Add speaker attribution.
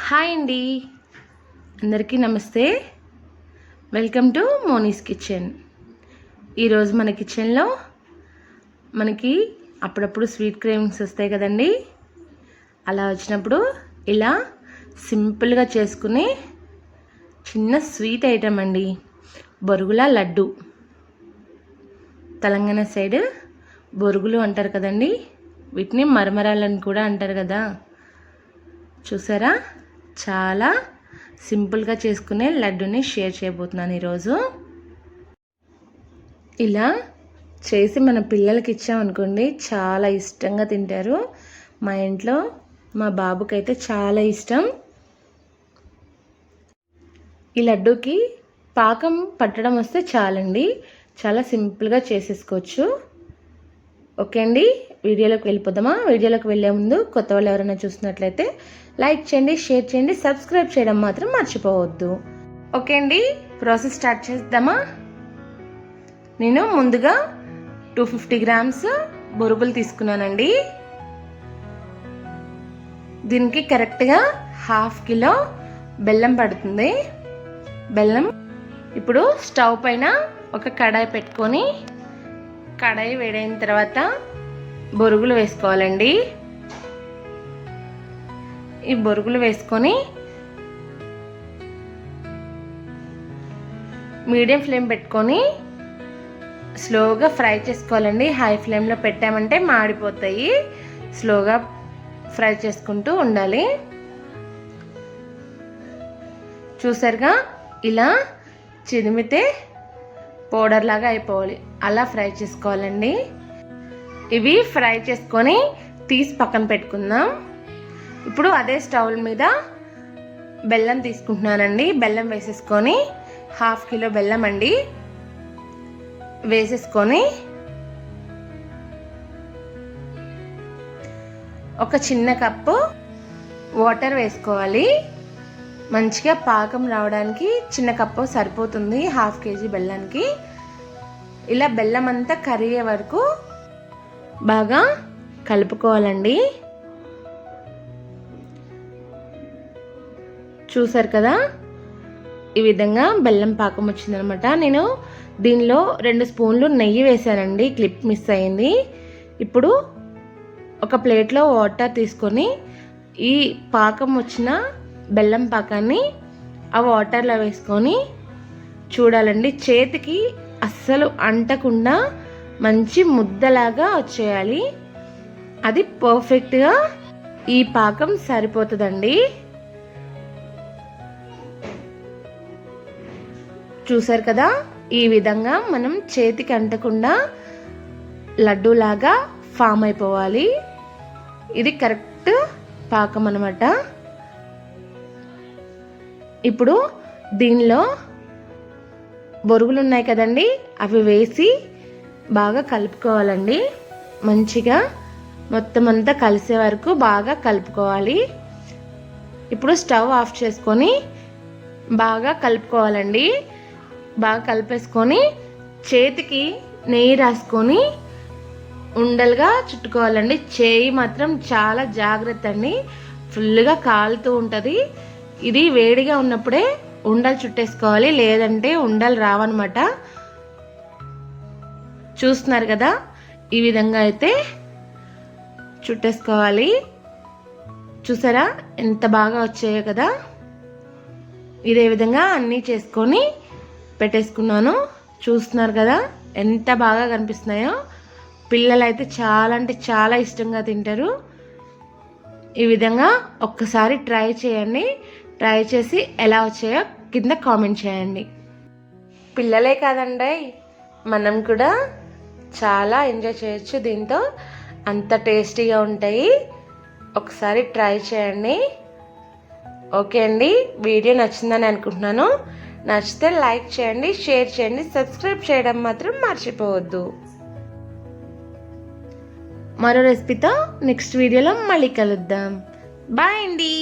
Speaker 1: Hi అండి. అందరికీ నమస్తే. Welcome to Moni's kitchen. ఈరోజు మన కిచెన్లో మనకి అప్పుడప్పుడు స్వీట్ క్రేవింగ్స్ వస్తాయి కదండి. అలా వచ్చినప్పుడు ఇలా సింపుల్గా చేసుకునే చిన్న స్వీట్ ఐటమ్ అండి. బొరుగుల లడ్డు. తెలంగాణ సైడ్ బొరుగులు అంటారు కదండి. వీటిని మరమరాలని కూడా అంటారు కదా. చూసారా? చాలా సింపుల్గా చేసుకునే లడ్డుని షేర్ చేయబోతున్నాను ఈరోజు. ఇలా చేసి మన పిల్లలకి ఇచ్చామనుకోండి చాలా ఇష్టంగా తింటారు. మా ఇంట్లో మా బాబుకైతే చాలా ఇష్టం. ఈ లడ్డూకి పాకం పట్టడం వస్తే చాలండి. చాలా సింపుల్గా చేసేసుకోవచ్చు. ఓకే అండి వీడియోలోకి వెళ్ళిపోదామా? వీడియోలోకి వెళ్ళే ముందు కొత్త వాళ్ళు ఎవరైనా చూసినట్లయితే లైక్ చేయండి షేర్ చేయండి సబ్స్క్రైబ్ చేయడం మాత్రం మర్చిపోవద్దు. ఓకే అండి ప్రాసెస్ స్టార్ట్ చేద్దామా? నేను ముందుగా టూ ఫిఫ్టీ గ్రామ్స్ బొరుగులు తీసుకున్నానండి. దీనికి కరెక్ట్గా హాఫ్ కిలో బెల్లం పడుతుంది. బెల్లం ఇప్పుడు స్టవ్ పైన ఒక కడాయి పెట్టుకొని కడాయి వేడైన తర్వాత బొరుగులు వేసుకోవాలండి. ఈ బొరుగులు వేసుకొని మీడియం ఫ్లేమ్ పెట్టుకొని స్లోగా ఫ్రై చేసుకోవాలండి. హై ఫ్లేమ్లో పెట్టామంటే మాడిపోతాయి. స్లోగా ఫ్రై చేసుకుంటూ ఉండాలి. చూసారుగా? ఇలా చిరిమితే పౌడర్ లాగా అయిపోవాలి. అలా ఫ్రై చేసుకోవాలండి. ఇవి ఫ్రై చేసుకొని తీసి పక్కన పెట్టుకుందాం. ఇప్పుడు అదే స్టవ్ మీద బెల్లం తీసుకుంటున్నానండి. బెల్లం వేసేసుకొని హాఫ్ కిలో బెల్లం అండి. వేసేసుకొని ఒక చిన్న కప్పు వాటర్ వేసుకోవాలి. మంచిగా పాకం రావడానికి చిన్న కప్పు సరిపోతుంది హాఫ్ కేజీ బెల్లానికి. ఇలా బెల్లం అంతా కరిగే వరకు బాగా కలుపుకోవాలండి. చూసారు కదా? ఈ విధంగా బెల్లం పాకం వచ్చిందనమాట. నేను దీనిలో రెండు స్పూన్లు నెయ్యి వేసానండి క్లిప్ మిస్ అయింది. ఇప్పుడు ఒక ప్లేట్లో వాటర్ తీసుకొని ఈ పాకం వచ్చిన బెల్లం పాకాన్ని ఆ వాటర్లో వేసుకొని చూడాలండి. చేతికి అస్సలు అంటకుండా మంచి ముద్దలాగా వచ్చేయాలి. అది పర్ఫెక్ట్గా ఈ పాకం సరిపోతుందండి. చూసారు కదా? ఈ విధంగా మనం చేతికి అంటకుండా లడ్డూలాగా ఫామ్ అయిపోవాలి. ఇది కరెక్ట్ పాకం అనమాట ఇప్పుడు దీనిలో బొరుగులు ఉన్నాయి కదండి? అవి వేసి బాగా కలుపుకోవాలండి. మంచిగా మొత్తం అంతా కలిసే వరకు బాగా కలుపుకోవాలి. ఇప్పుడు స్టవ్ ఆఫ్ చేసుకొని బాగా కలుపుకోవాలండి. బాగా కలిపేసుకొని చేతికి నెయ్యి రాసుకొని ఉండలుగా చుట్టుకోవాలండి. చేయి మాత్రం చాలా జాగ్రత్త అండి. ఫుల్గా కాలుతూ ఉంటుంది. ఇది వేడిగా ఉన్నప్పుడే ఉండలు చుట్టేసుకోవాలి. లేదంటే ఉండలు రావన్నమాట. చూస్తున్నారు కదా? ఈ విధంగా అయితే చుట్టేసుకోవాలి. చూసారా? ఎంత బాగా వచ్చాయో కదా? ఇదే విధంగా అన్నీ చేసుకొని పెట్టేసుకున్నాను. చూస్తున్నారు కదా ఎంత బాగా కనిపిస్తున్నాయో. పిల్లలు అయితే చాలా అంటే చాలా ఇష్టంగా తింటారు. ఈ విధంగా ఒక్కసారి ట్రై చేయండి. ట్రై చేసి ఎలా వచ్చాయో కింద కామెంట్ చేయండి. పిల్లలే కాదండి మనం కూడా చాలా ఎంజాయ్ చేయొచ్చు దీంతో. అంత టేస్టీగా ఉంటాయి. ఒకసారి ట్రై చేయండి. ఓకే అండి వీడియో నచ్చిందని అనుకుంటున్నాను. నచ్చితే లైక్ చేయండి షేర్ చేయండి సబ్స్క్రైబ్ చేయడం మాత్రం మర్చిపోవద్దు. మరో రెసిపీతో నెక్స్ట్ వీడియోలో మళ్ళీ కలుద్దాం. బాయ్ అండి.